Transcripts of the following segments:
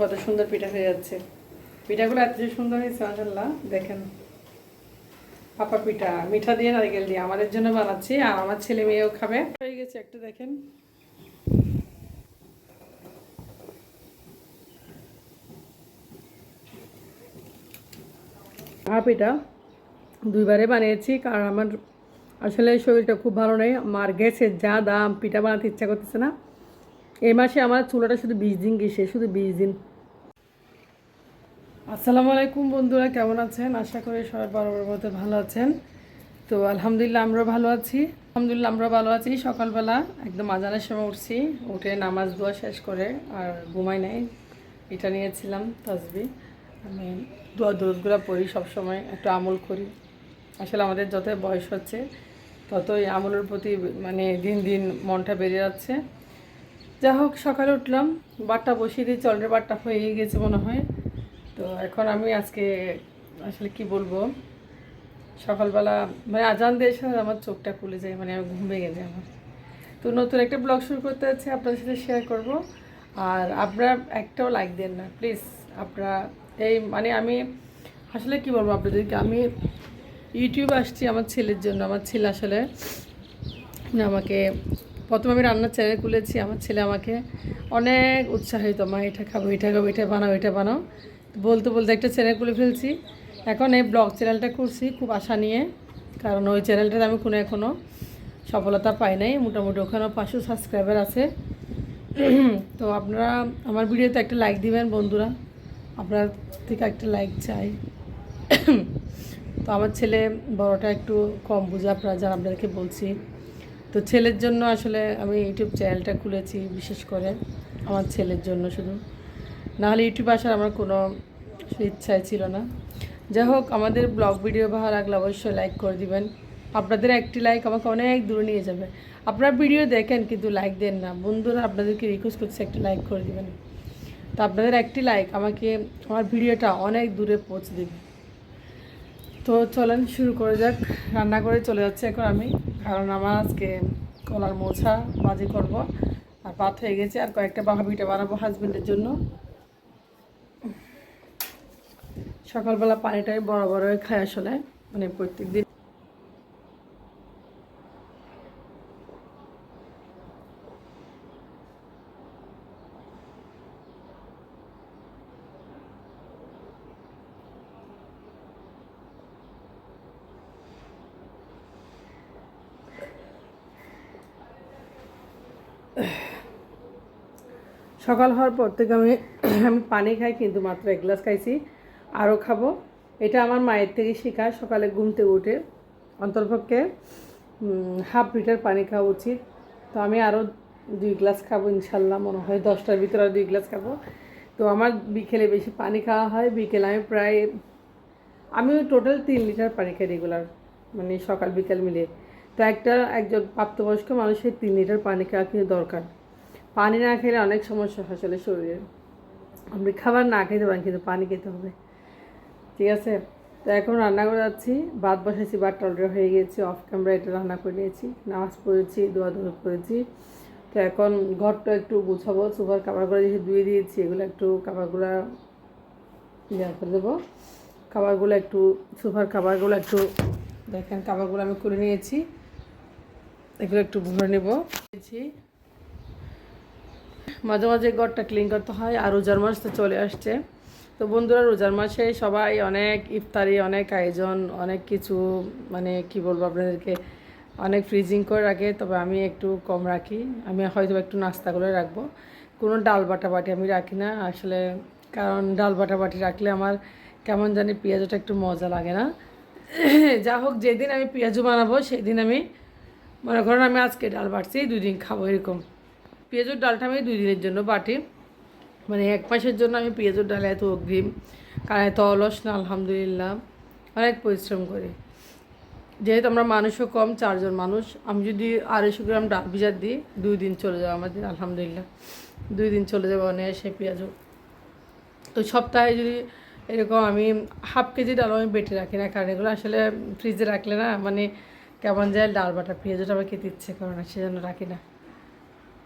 কত সুন্দর পিঠা হয়ে যাচ্ছে। পিঠাগুলো এত সুন্দর হয়েছে মাসাল্লাহ দেখেন। পাপা পিঠা, মিঠা দিয়ে নারকেল দিয়ে আমাদের জন্য বানাচ্ছি, আর আমার ছেলে মেয়েও খাবে। হয়ে গেছে একটু, দেখেন। পিঠা দুইবারে বানিয়েছি, কারণ আমার আসলে শরীরটা খুব ভালো নেই। আমার গেছে যা দাম, পিঠা বানাতে ইচ্ছা করতেছে না। এই মাসে আমার চুলাটা শুধু বিশ দিন গেছে শুধু বিশ দিন। আসসালামু আলাইকুম বন্ধুরা, কেমন আছেন? আশা করি সবাই বরাবর মতো ভালো আছেন। তো আলহামদুলিল্লাহ আমরাও ভালো আছি। আলহামদুলিল্লাহ আমরা ভালো আছি। সকালবেলা একদম আজানের সময় উঠছি, উঠে নামাজ দোয়া শেষ করে আর ঘুমাই নাই। এটা নিয়েছিলাম তসবি আমি দোয়া দোষগুলো পড়ি, সবসময় একটু আমল করি। আসলে আমাদের যত বয়স হচ্ছে, ততই আমলের প্রতি মানে দিন দিন মনটা বেড়ে যাচ্ছে। যা হোক, সকালে উঠলাম বাটটা বসিয়ে দিয়েছি, অলরেডি বাটটা হয়ে গেছে মনে হয়। তো এখন আমি আজকে, আসলে কি বলব, সকালবেলা মানে আজান দিয়ে এসে আমার চোখটা খুলে যায় মানে আমি ঘুম যায় আমার। তো নতুন একটা ব্লগ শুরু করতে যাচ্ছি, আপনাদের সাথে শেয়ার করব। আর আপনারা একটাও লাইক দেন না প্লিজ আপনারা এই মানে আমি, আসলে কি বলব আপনাদেরকে, আমি ইউটিউব আসছি আমার ছেলের জন্য, আমার ছেলে আসলে মানে আমাকে প্রথমে আমি রান্নার চ্যানেল খুলেছি, আমার ছেলে আমাকে অনেক উৎসাহিত, মা, এটা খাব এটা খাব, এটা বানাও এটা বানাও। বলতে বলতে একটা চ্যানেল খুলে ফেলছি। এখন এই ব্লগ চ্যানেলটা করছি খুব আশা নিয়ে, কারণ ওই চ্যানেলটাতে আমি কোনো এখনও সফলতা পাই নাই। মোটামুটি ওখানেও পাঁচশো সাবস্ক্রাইবার আছে। তো আপনারা, আমার ভিডিওতে একটা লাইক দিবেন বন্ধুরা। আপনার থেকে একটা লাইক চাই। তো আমার ছেলে বড়টা একটু কম বুঝে আপনারা যারা আপনাদেরকে বলছি তো ছেলের জন্য আসলে আমি ইউটিউব চ্যানেলটা খুলেছি, বিশেষ করে আমার ছেলের জন্য শুধু। নাহলে ইউটিউব আসার আমার কোনো ইচ্ছাই ছিল না। যাই হোক, আমাদের ব্লগ ভিডিও ভালো লাগলে অবশ্যই লাইক করে দিবেন। আপনাদের একটি লাইক আমাকে অনেক দূরে নিয়ে যাবে। আপনারা ভিডিও দেখেন, কিন্তু লাইক দেন না। বন্ধুরা আপনাদেরকে রিকোয়েস্ট করছে একটি লাইক করে দিবেন। তো আপনাদের একটি লাইক আমাকে আমার ভিডিওটা অনেক দূরে পৌঁছে দেবে। তো চলেন শুরু করে যাক। রান্না করে চলে যাচ্ছে এখন আমি। কারণ আমার আজকে কলার মোছা, বাজি করব, আর ভাত হয়ে গেছে, আর কয়েকটা বাহা পিঠা বানাবো হাজবেন্ডের জন্য। সকালবেলা পানিটাই বড় বড় খায় আসলে মানে প্রত্যেক দিন সকাল হওয়ার পর থেকে আমি আমি পানি খাই কিন্তু মাত্র এক গ্লাস খাইছি। আরও খাব। এটা আমার মায়ের থেকে শেখা সকালে ঘুমতে উঠে অন্তর্পক্ষে হাফ লিটার পানি খাওয়া উচিত। তো আমি আরও দুই গ্লাস খাব ইনশাল্লাহ, মনে হয় দশটার ভিতরে আর দুই গ্লাস খাব। তো আমার বিকেলে বেশি পানি খাওয়া হয়। বিকেলে আমি প্রায় আমি টোটাল তিন লিটার পানি খাই রেগুলার মানে সকাল বিকাল মিলে। তো একটা, একজন প্রাপ্তবয়স্ক মানুষের তিন লিটার পানি খাওয়া কিন্তু দরকার। পানি না খেলে অনেক সমস্যা হয় আসলে শরীরে। আপনি খাবার না খেতে পারেন কিন্তু পানি খেতে হবে। ঠিক আছে? তো এখন রান্না করে যাচ্ছি। ভাত বসাইছি, ভাতটা অলরেডি হয়ে গিয়েছে অফ ক্যামেরা এটা রান্না করে নিয়েছি। নামাজ পড়েছি, দোয়া দোয়া করেছি। তো এখন ঘরটা একটু গুছাবো সুপার কাবারগুলো যেহেতু ধুয়ে দিয়েছি, এগুলো একটু কাবারগুলো ইয়ে করে দেবো। খাবারগুলো একটু সুপার খাবারগুলো একটু দেখেন খাবারগুলো আমি করে নিয়েছি। এগুলো একটু ভরে নেব। মাঝে মাঝে ঘরটা ক্লিন করতে হয় আর রোজার মাস তো চলে আসছে। তো বন্ধুরা, রোজার মাসে সবাই অনেক ইফতারি, অনেক আয়োজন, অনেক কিছু মানে কি বলব আপনাদেরকে, অনেক ফ্রিজিং করে রাখে। তবে আমি একটু কম রাখি। আমি হয়তো একটু নাস্তা করে রাখব। কোনো ডাল বাটা বাটি আমি রাখি না। আসলে কারণ ডাল বাটা বাটি রাখলে আমার কেমন জানি পেঁয়াজটা একটু মজা লাগে না। যা হোক, যেদিন আমি পেঁয়াজু বানাবো সেই দিন আমি, মনে করেন আমি আজকে ডাল বাটছি, দুই দিন খাব এরকম। পেঁয়াজুর ডালটা আমি দুই দিনের জন্য বাটি। মানে এক মাসের জন্য আমি পেঁয়াজুর ডালে এত অগ্রিম। কারণ এত অলস না, আলহামদুলিল্লাহ। অনেক পরিশ্রম করি। যেহেতু আমরা মানুষও কম, চারজন মানুষ, আমি যদি আড়াইশো গ্রাম ডাল ভিজার দিই, দুই দিন চলে যাবে আমাদের আলহামদুলিল্লাহ। দুই দিন চলে যাবে অনায়াসে পেঁয়াজও তো সপ্তাহে যদি এরকম আমি হাফ কেজি ডাল আমি বেটে রাখি না, কারণ এগুলো আসলে ফ্রিজে রাখলে না মানে কেমন যায় ডাল বাটা, পেঁয়াজটা আমার খেতে ইচ্ছে করে না, সেজন্য রাখি না।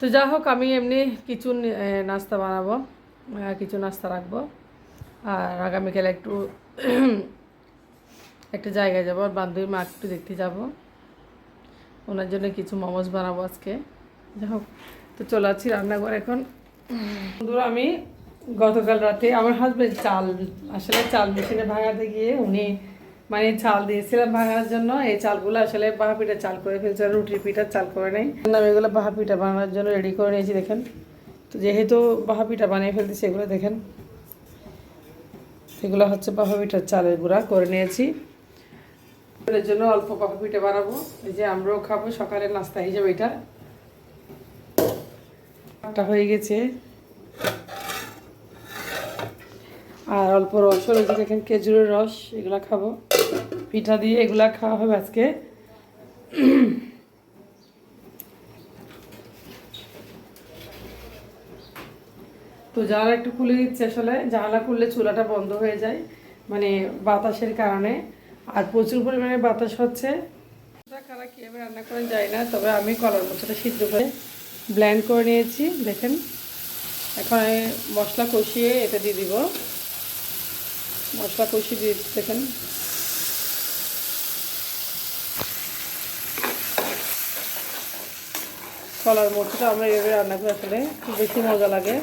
তো যা হোক, আমি এমনি কিছু নাস্তা বানাবো কিছু নাস্তা রাখব। আর আগামীকাল একটু, একটা জায়গায় যাব, আর বান্ধবী মা একটু দেখতে যাব। ওনার জন্য কিছু মোমোজ বানাবো আজকে। যাই হোক, তো চলে যাচ্ছি রান্নাঘর এখন। বন্ধুরা, আমি গতকাল রাতে আমার হাজব্যান্ড চাল, আসলে চাল মেশিনে ভাঙাতে গিয়ে উনি মানে চাল দিয়েছিলাম ভাঙার জন্য। এই চালগুলো আসলে বাহা পিঠা চাল করে ফেলছে রুটির পিঠা চাল করে নেই। আমি এগুলো বাহা পিঠা বানানোর জন্য রেডি করে নিয়েছি, দেখেন। তো যেহেতু বাহা পিঠা বানিয়ে ফেলতেছি, এগুলো দেখেন। এগুলো হচ্ছে বাহা পিঠার চালের গুঁড়া করে নিয়েছি। এর জন্য অল্প বাহা পিঠা বানাবো। এই যে আমরাও খাব সকালের নাস্তা হিসেবে এটা। একটা হয়ে গেছে। আর অল্প রস রয়েছে, দেখেন খেজুরের রস, এগুলো খাব। পিঠা দিয়ে এগুলা খাওয়া হবে আজকে। তো জানালা একটু খুলে দিচ্ছে আসলে। জানালা খুললে চুলাটা বন্ধ হয়ে যায় মানে বাতাসের কারণে। আর প্রচুর পরিমাণে বাতাস হচ্ছে। কারা কীভাবে রান্না করেন যায় না, তবে আমি কলার মশলাটা সিদ্ধ করে ব্ল্যান্ড করে নিয়েছি, দেখেন। এখন মশলা কষিয়ে এটা দিয়ে দিব। মশলা কষিয়ে দিয়ে দেখেন। কলার মরচটা আমরা এভাবে রান্না করে আসলে খুব বেশি মজা লাগে।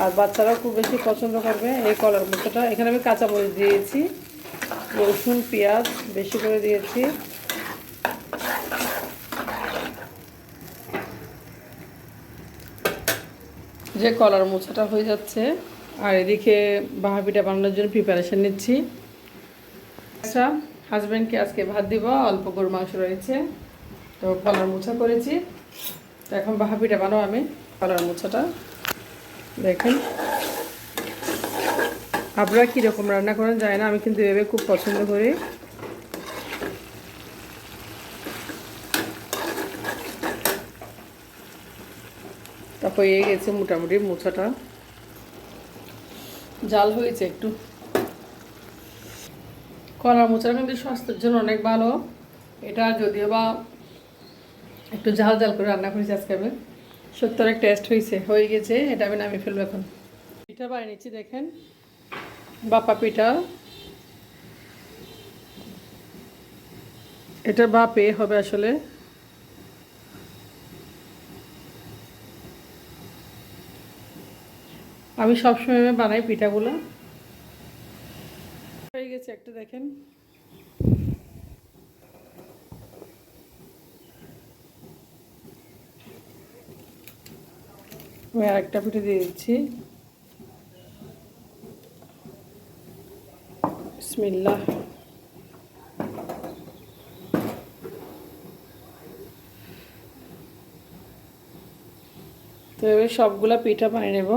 আর বাচ্চারাও খুব বেশি পছন্দ করবে এই কলার মরচটা এখানে আমি কাঁচামরিচ দিয়েছি, রসুন, পেঁয়াজ বেশি করে দিয়েছি। যে কলার মোচাটা হয়ে যাচ্ছে, আর এদিকে বাহা পিঠা বানানোর জন্য প্রিপারেশন নিচ্ছি। আচ্ছা হাজব্যান্ডকে আজকে ভাত দিব, অল্প গরু মাংস রয়েছে। তো কলার মোচা করেছি। এখন বাহা পিঠা বানাবো আমি কলার মোচাটা দেখেন। আপনারা কীরকম রান্না করেন যায় না, আমি কিন্তু এভাবে খুব পছন্দ করি। তারপর হয়ে গেছে মোটামুটি মোচাটা জাল হয়েছে একটু। কলার মোচাটা কিন্তু স্বাস্থ্যের জন্য অনেক ভালো। এটা যদিও বা একটু ঝাল ঝাল করে রান্না করেছি আজকে আমি। সত্যি অনেক টেস্ট হয়েছে হয়ে গেছে, এটা আমি নামিয়ে ফেলব এখন। পিঠা বানিয়ে নিচ্ছি, দেখেন। বাপা পিঠা। এটা বাপে হবে আসলে। আমি সবসময় বানাই পিঠাগুলো। হয়ে গেছে একটা, দেখেন। আমি আর একটা পিঠে দিয়ে দিচ্ছি। বিসমিল্লাহ। তো এবার সবগুলা পিঠা বানিয়ে নেব।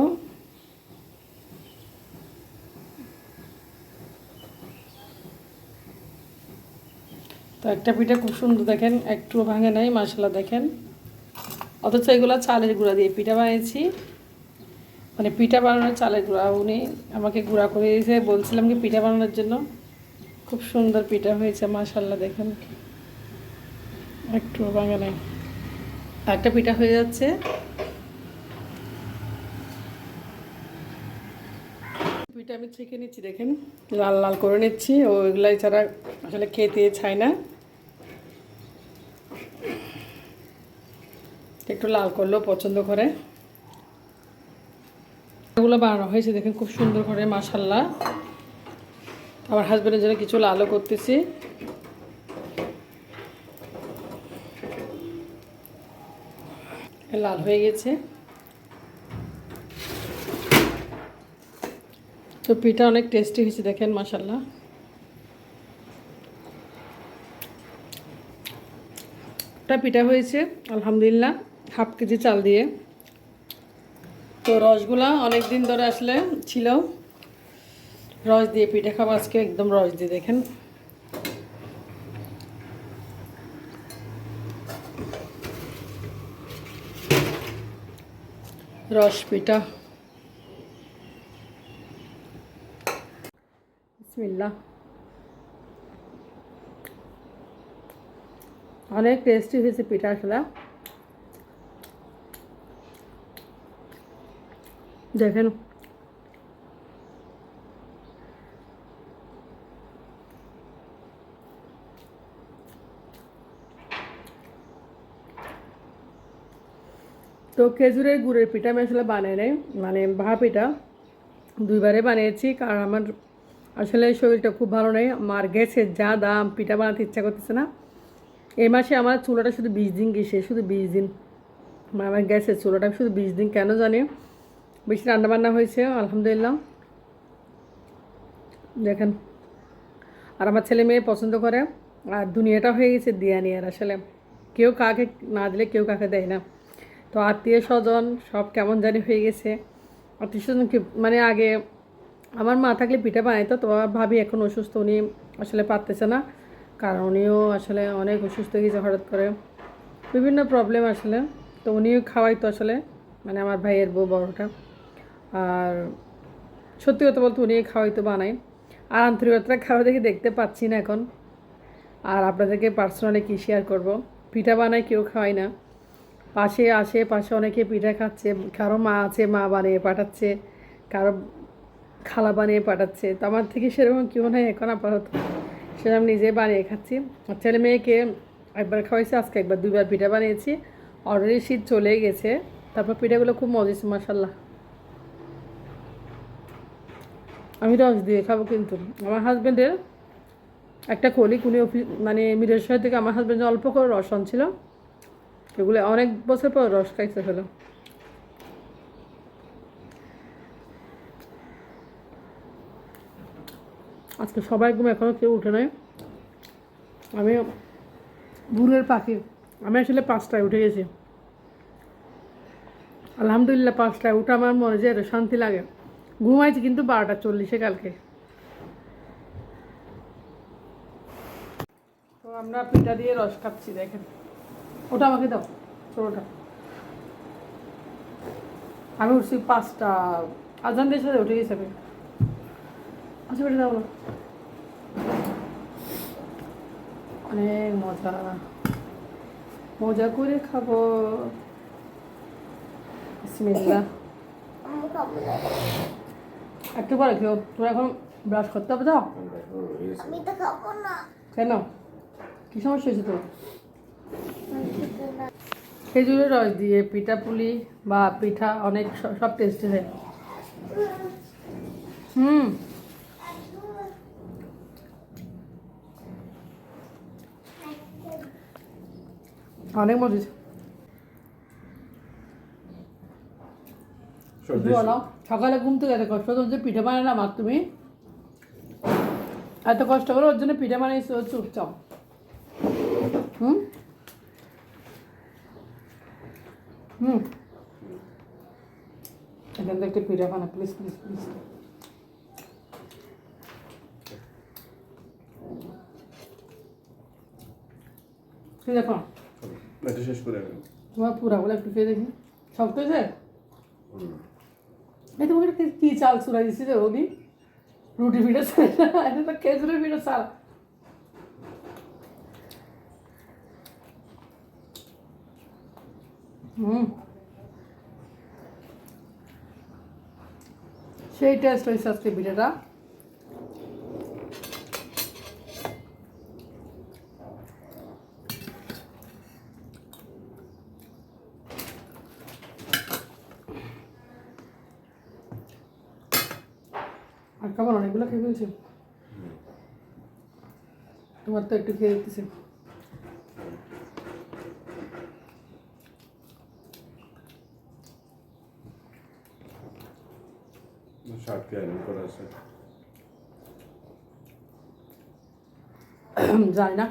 তো একটা পিঠা খুব সুন্দর দেখেন, একটুও ভাঙে নাই মশলা দেখেন। অথচ এগুলো চালের গুঁড়া দিয়ে পিঠা বানিয়েছি। মানে পিঠা বানানোর চালের গুঁড়া। উনি আমাকে গুঁড়া করে দিয়েছে। বলছিলাম কি পিঠা বানানোর জন্য। খুব সুন্দর পিঠা হয়েছে মাশাল্লাহ দেখেন। একটু নাই একটা পিঠা হয়ে যাচ্ছে। পিঠা আমি ছেঁকে নিচ্ছি, দেখেন। লাল লাল করে নিচ্ছি। ও এগুলাই ছাড়া আসলে খেতে চায় না। একটু লাল করলেও পছন্দ করে। এগুলো বানানো হয়েছে, দেখেন খুব সুন্দর করে মাসাল্লাহ আমার হাজব্যান্ডের জন্য কিছু লালও করতেছি। লাল হয়ে গেছে। তো পিঠা অনেক টেস্টি হয়েছে, দেখেন মাসাল্লাহ একটা পিঠা হয়েছে, আলহামদুলিল্লাহ। হাফ কেজি চাল দিয়ে। তো রসগুলা অনেক দিন ধরে আসলে ছিল। রস দিয়ে পিঠে খাব আজকে, একদম রস দিয়ে, দেখেন। রস পিঠা। অনেক টেস্টি হয়েছে পিঠা আসলে। দেখেন তো খেজুরের গুড়ের পিঠা আমি আসলে বানাই নাই মানে ভা পিঠা। দুইবারে বানিয়েছি, কারণ আমার আসলে শরীরটা খুব ভালো নেই। আমার গেছে যা দাম, পিঠা বানাতে ইচ্ছা করতেছে না। এই মাসে আমার চুলাটা শুধু বিশ দিন গেছে, শুধু বিশ দিন। মানে আমার গ্যাসের চুলাটা শুধু বিশ দিন, কেন জানি? বেশি রান্নাবান্না হয়েছে, আলহামদুলিল্লাহ। দেখেন, আর আমার ছেলে মেয়ে পছন্দ করে, আর দুনিয়াটা হয়ে গেছে দিয়ানিয়ার আসলে। কেউ কাকে না দিলে কেউ কাকে দেয় না। তো আত্মীয় স্বজন সব কেমন জানি হয়ে গেছে। আত্মীয় স্বজন মানে আগে আমার মা থাকলে পিঠা বানাইতো, তো আর ভাবি এখন অসুস্থ, উনি আসলে পারতেছে না। কারণ উনিও আসলে অনেক অসুস্থ হয়ে গেছে হঠাৎ করে। বিভিন্ন প্রবলেম আসলে। তো উনিও খাওয়াইতো আসলে মানে আমার ভাইয়ের বউ বড়টা। আর সত্যি কথা বলতে উনি খাওয়াই তো বানাই। আর আন্তরিকতা খাওয়া দেখে দেখতে পাচ্ছি না এখন। আর আপনাদেরকে পার্সোনালি কী শেয়ার করব? পিঠা বানায় কেউ খাওয়াই না। পাশে আসে, পাশে অনেকে পিঠা খাচ্ছে, কারও মা আছে, মা বানিয়ে পাঠাচ্ছে, কারও খালা বানিয়ে পাঠাচ্ছে। তো আমার থেকে সেরকম কেউ নাই এখন আপাতত। সেরকম নিজে বানিয়ে খাচ্ছি। আর ছেলে মেয়েকে একবার খাওয়াইছি, আজকে একবার দুইবার পিঠা বানিয়েছি। অলরেডি শীত চলে গেছে। তারপর পিঠাগুলো খুব মজেছে মাসাল্লাহ আমি রস দিয়ে খাব কিন্তু। আমার হাজব্যান্ডের একটা কলিক উনি মানে মিরেশ্বর থেকে আমার হাজব্যান্ডের অল্প করে রস ছিল সেগুলো অনেক বছর পর রস খাইতে হলো। আজকে সবাই ঘুম এখনও কেউ উঠে নাই। আমি ভুলের পাখি। আমি আসলে পাঁচটায় উঠে গেছি। আলহামদুলিল্লাহ পাঁচটায় উঠে আমার মনে যে শান্তি লাগে। ঘুমাইছি কিন্তু বারোটা চল্লিশে কালকে। তো আমরা পিঠা দিয়ে রস খাচ্ছি, দেখেন। ওটা আমাকে দাও ছোটোটা আমি উঠছি পাঁচটা আজান দিয়ে সাথে উঠে গেছি আমি। আচ্ছা বেটা দাও অনেক মজা। মজা করে খাব। বিসমিল্লাহ। একটু পরে খেও তোর এখন ব্রাশ করতে হবে তো? আমি তো খাব না। কেন? কী সমস্যা হয়েছে তোর? খেজুরের রস দিয়ে পিঠা পুলি বা পিঠা অনেক সব টেস্টি হয়। হুম। অনেক মজা সকালে ঘুম থেকে এত কষ্ট যে পিঠে বানালাম আর তুমি? এত কষ্ট করে ওর জন্য পিঠে বানিয়েছো ও চুপচাপ হুম? হুম। এখান থেকে একটা পিঠে বানা প্লিজ প্লিজ প্লিজ দেখো? এটা শেষ করে তোমার পুরাগুলো একটু খেয়ে দেখি। শক্ত হয়েছে? এই তোমাকে কি চাল চুরা দিচ্ছি যে ওদি রুটি পিঠা চাল তো খেজুরের পিঠা চাল সেই টেস্ট হয়েছে আজকে পিঠাটা কেমন অনেকগুলো খেয়ে ফেলছে। তোমার তো একটু খেয়ে দিতেছে। শার্টকে আইরন করা আছে। জানি না।